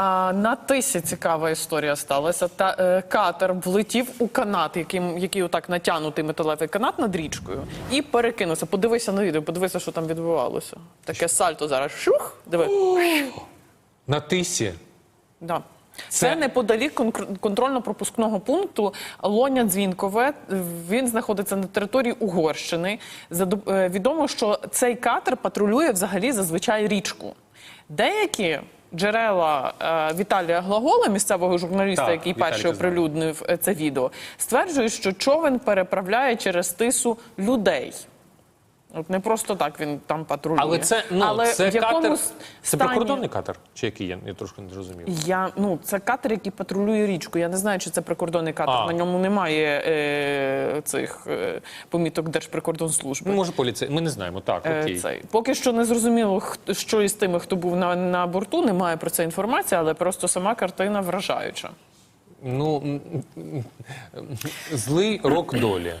А на тисі цікава історія сталася. Та е, катер влетів у канат, яким який отак натягнутий металевий канат над річкою, і перекинувся. Подивися на відео, подивися, що там відбувалося. Таке сальто зараз. Шух, диви. На тисі. Да. Це, Це- неподалік контрольно-пропускного пункту Лоня Дзвінкове. Він знаходиться на території Угорщини. Е, Відомо, що цей катер патрулює взагалі зазвичай річку. Деякі джерела е, Віталія Глагола, місцевого журналіста, Так, який Віталій, перший оприлюднив е, це відео, стверджують, що човен переправляє через тису людей. От не просто так він там патрулює. Але це ну Але це в якому катер. с- Це прикордонний катер? Чи який я? Я трошки не зрозумів. я ну це катер, який патрулює річку. Я не знаю, чи це прикордонний катер. А. На ньому немає е, цих е, поміток Держприкордонслужби. Ну, може, поліцей. Ми не знаємо. Так, Е, окей. цей поки що не зрозуміло, що із тими, хто був на, на борту. Немає про це інформації, але просто сама картина вражаюча. Ну злий рок долі.